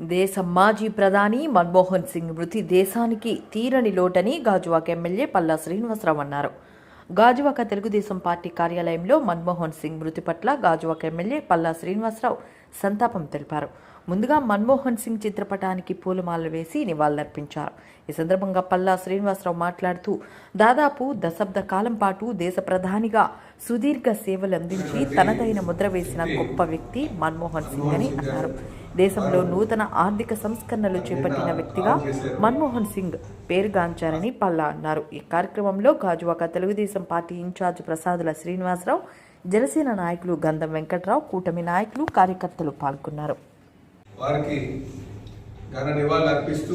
దేశ మాజీ ప్రధాని మన్మోహన్ సింగ్ మృతి దేశానికి తీరని లోటని గాజువాక ఎమ్మెల్యే పల్లా శ్రీనివాసరావు అన్నారు. గాజువాక తెలుగుదేశం పార్టీ కార్యాలయంలో మన్మోహన్ సింగ్ మృతి పట్ల గాజువాక ఎమ్మెల్యే పల్లా శ్రీనివాసరావు సంతాపం తెలిపారు. ముందుగా మన్మోహన్ సింగ్ చిత్రపటానికి పూలమాలలు వేసి నివాళులర్పించారు. ఈ సందర్భంగా పల్లా శ్రీనివాసరావు మాట్లాడుతూ దాదాపు దశాబ్ద కాలం పాటు దేశ ప్రధానిగా సుదీర్ఘ సేవలు అందించి తనదైన ముద్ర వేసిన గొప్ప వ్యక్తి మన్మోహన్ సింగ్ అని అన్నారు. దేశంలో నూతన ఆర్థిక సంస్కరణలు చేపట్టిన వ్యక్తిగా మన్మోహన్ సింగ్ పేరుగాంచారని పల్లా అన్నారు. ఈ కార్యక్రమంలో గాజువాక తెలుగుదేశం పార్టీ ఇన్ఛార్జ్ ప్రసాదుల శ్రీనివాసరావు జనసేన నాయకులు గంధం వెంకట్రావు కూటమి నాయకులు కార్యకర్తలు పాల్గొన్నారు. వారికి ఘన నివాళులు అర్పిస్తూ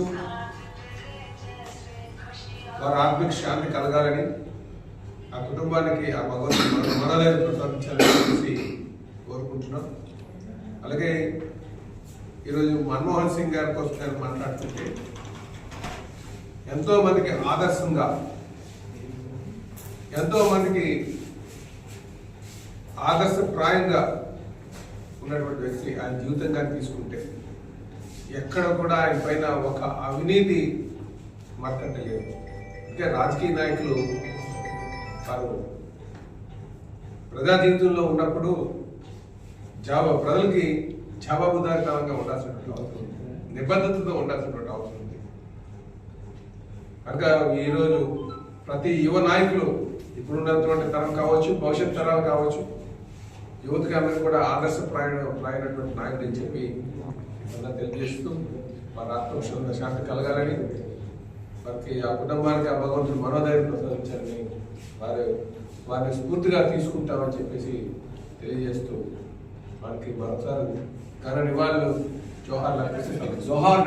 వారి ఆత్మిక శాంతి కలగాలని ఆ కుటుంబానికి ఆ భగవంతుడు మనలేదు ప్రసాదించాలని చెప్పేసి కోరుకుంటున్నాం. అలాగే ఈరోజు మన్మోహన్ సింగ్ గారి కోసం నేను మాట్లాడుతుంటే ఎంతో మందికి ఆదర్శంగా ఎంతో మందికి ఆదర్శప్రాయంగా ఉన్నటువంటి వ్యక్తి ఆయన జీవితంగా తీసుకుంటే ఎక్కడ కూడా ఆయన పైన ఒక అవినీతి మాట్లాడలేదు అంటే రాజకీయ నాయకులు వారు ప్రజా జీవితంలో ఉన్నప్పుడు జాబా ప్రజలకి జవాబుదారితనంగా ఉండాల్సినటువంటి అవసరం ఉంది. నిబద్ధతతో ఉండాల్సినటువంటి అవసరం ఉంది. కనుక ఈరోజు ప్రతి యువ నాయకులు ఇప్పుడున్నటువంటి తరం కావచ్చు భవిష్యత్ తరాలు కావచ్చు యువతకి అందరికీ కూడా ఆదర్శప్రాయ ప్రాయమైనటువంటి నాయకుడు అని చెప్పి ఇదంతా తెలియజేస్తూ వారి ఆత్మక్షణ శాంతి కలగాలని వారికి ఆ కుటుంబానికి ఆ భగవంతుడు మనోధైర్యం ప్రసాదించాలని వారు వారిని స్ఫూర్తిగా తీసుకుంటామని చెప్పేసి తెలియజేస్తూ వారికి మరొకసారి ఘన నివాళులు జోహార్ అర్పిస్తున్నాను. జోహార్